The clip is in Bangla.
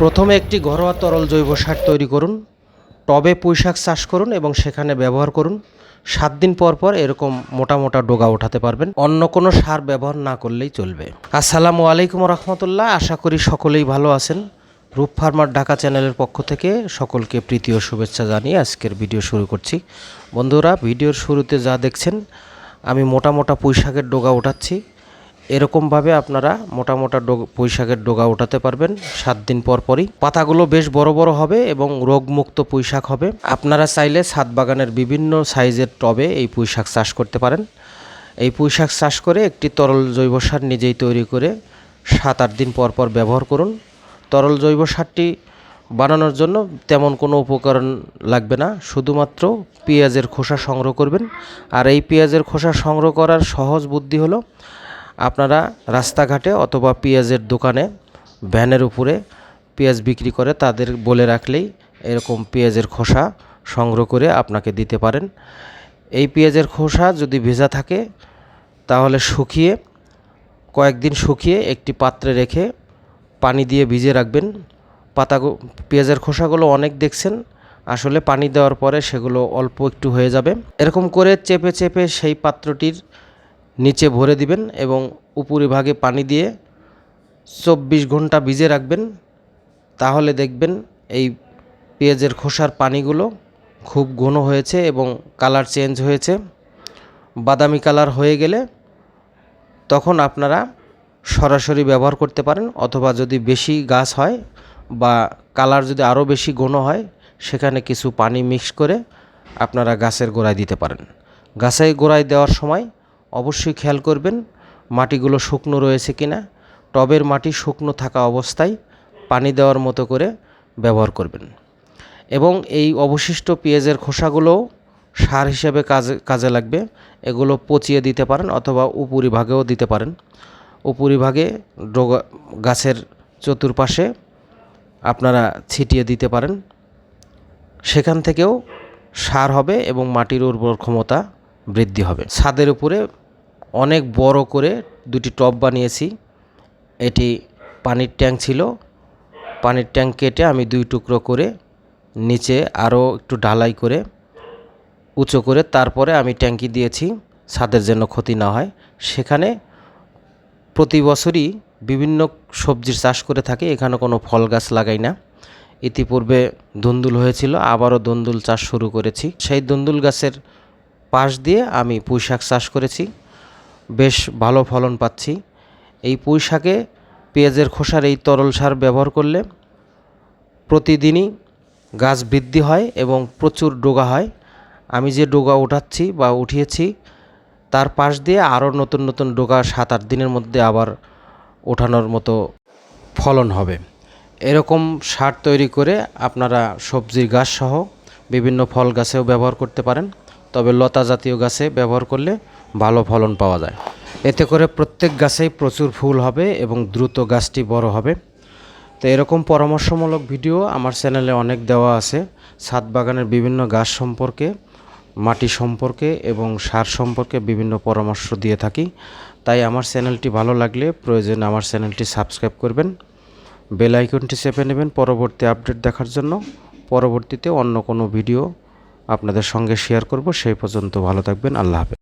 প্রথমে একটি ঘরোয়া তরল জৈব সার তৈরি করুন, টবে পুঁইশাক চাষ করুন এবং সেখানে ব্যবহার করুন। সাত দিন পর পর এরকম মোটা মোটা ডোগা ওঠাতে পারবেন। অন্য কোনো সার ব্যবহার না করলেই চলবে। আসসালামু আলাইকুম রহমতুল্লাহ আশা করি সকলেই ভালো আছেন। রূপ ফার্মার ঢাকা চ্যানেলের পক্ষ থেকে সকলকে প্রীতি ও শুভেচ্ছা জানিয়ে আজকের ভিডিও শুরু করছি। বন্ধুরা, ভিডিওর শুরুতে যা দেখছেন, আমি মোটা মোটা পুঁইশাকের ডোগা ওঠাচ্ছি। এরকমভাবে আপনারা মোটা মোটা ডোগ, পুঁইশাকের ডোগা ওঠাতে পারবেন সাত দিন পর পরই। পাতাগুলো বেশ বড় বড় হবে এবং রোগমুক্ত পুঁইশাক হবে। আপনারা চাইলে ছাদ বাগানের বিভিন্ন সাইজের টবে এই পুঁইশাক চাষ করতে পারেন। এই পুঁইশাক চাষ করে একটি তরল জৈব সার নিজেই তৈরি করে সাত আট দিন পর পর ব্যবহার করুন। তরল জৈব সারটি বানানোর জন্য তেমন কোনো উপকরণ লাগবে না। শুধুমাত্র পেঁয়াজের খোসা সংগ্রহ করবেন। আর এই পেঁয়াজের খোসা সংগ্রহ করার সহজ বুদ্ধি হলো আপনারা রাস্তাঘাটে অথবা পেঁয়াজের দোকানে ভ্যানের উপরে পেঁয়াজ বিক্রি করে তাদের বলে রাখলেই এরকম পেঁয়াজের খোসা সংগ্রহ করে আপনাকে দিতে পারেন। এই পেঁয়াজের খোসা যদি ভেজা থাকে, তাহলে শুকিয়ে, কয়েকদিন শুকিয়ে একটি পাত্রে রেখে পানি দিয়ে ভিজে রাখবেন। পাতা পেঁয়াজের খোসাগুলো অনেক দেখছেন, আসলে পানি দেওয়ার পরে সেগুলো অল্প একটু হয়ে যাবে। এরকম করে চেপে চেপে সেই পাত্রটির নিচে ভরে দিবেন এবং উপরিভাগে পানি দিয়ে চব্বিশ ঘণ্টা ভিজে রাখবেন। তাহলে দেখবেন এই পেঁয়াজের খোসার পানিগুলো খুব ঘন হয়েছে এবং কালার চেঞ্জ হয়েছে। বাদামি কালার হয়ে গেলে তখন আপনারা সরাসরি ব্যবহার করতে পারেন অথবা যদি বেশি গাছ হয় বা কালার যদি আরও বেশি ঘন হয়, সেখানে কিছু পানি মিক্স করে আপনারা গাছের গোড়ায় দিতে পারেন। গাছের গোড়ায় দেওয়ার সময় অবশ্যই খেয়াল করবেন, মাটিগুলো শুকনো রয়েছে কিনা। টবের মাটি শুকনো থাকা অবস্থায় পানি দেওয়ার মতো করে ব্যবহার করবেন। এবং এই অবশিষ্ট পেঁয়াজের খোসাগুলোও সার হিসেবে কাজে কাজে লাগবে। এগুলো পচিয়ে দিতে পারেন অথবা উপরিভাগেও দিতে পারেন। উপরিভাগে ডোগা, গাছের চতুর্পাশে আপনারা ছিটিয়ে দিতে পারেন। সেখান থেকেও সার হবে এবং মাটির উর্বর ক্ষমতা বৃদ্ধি হবে। ছাদের উপরে অনেক বড় করে দুটি টব বানিয়েছি। এটি পানির ট্যাঙ্ক ছিল। পানির ট্যাঙ্ক কেটে আমি দুই টুকরো করে নিচে আরও একটু ঢালাই করে উঁচু করে তারপরে আমি ট্যাঙ্কি দিয়েছি ছাদের যেন ক্ষতি না হয়। সেখানে প্রতি বছরই বিভিন্ন সবজির চাষ করে থাকি, এখানে কোনো ফল গাছ লাগাই না। ইতিপূর্বে দুন্দুল হয়েছিল, আবারও দুন্দুল চাষ শুরু করেছি। সেই দন্দুল গাছের পাশ দিয়ে আমি পুঁই শাক চাষ করেছি। বেশ ভালো ফলন পাচ্ছি। এই পুঁই শাকে পেঁয়াজের খোসার এই তরল সার ব্যবহার করলে প্রতিদিনই গাছ বৃদ্ধি হয় এবং প্রচুর ডোগা হয়। আমি যে ডোগা উঠাচ্ছি বা উঠিয়েছি, তার পাশ দিয়ে আরও নতুন নতুন ডোগা সাত আট দিনের মধ্যে আবার ওঠানোর মতো ফলন হবে। এরকম সার তৈরি করে আপনারা সবজির গাছ সহ বিভিন্ন ফল গাছেও ব্যবহার করতে পারেন। তবে লতা জাতীয় গাছে ব্যবহার করলে ভালো ফলন পাওয়া যায়। এতে করে প্রত্যেক গাছেই প্রচুর ফুল হবে এবং দ্রুত গাছটি বড় হবে। তো এরকম পরামর্শমূলক ভিডিও আমার চ্যানেলে অনেক দেওয়া আছে। ছাদ বাগানের বিভিন্ন গাছ সম্পর্কে, মাটি সম্পর্কে এবং সার সম্পর্কে বিভিন্ন পরামর্শ দিয়ে থাকি। তাই আমার চ্যানেলটি ভালো লাগলে প্রয়োজন আমার চ্যানেলটি সাবস্ক্রাইব করবেন। বেল আইকনটি চেপে নেবেন পরবর্তী আপডেট দেখার জন্য। পরবর্তীতে অন্য কোনো ভিডিও আপনাদের সঙ্গে শেয়ার করব। সেই পর্যন্ত ভালো থাকবেন। আল্লাহ হাফেজ।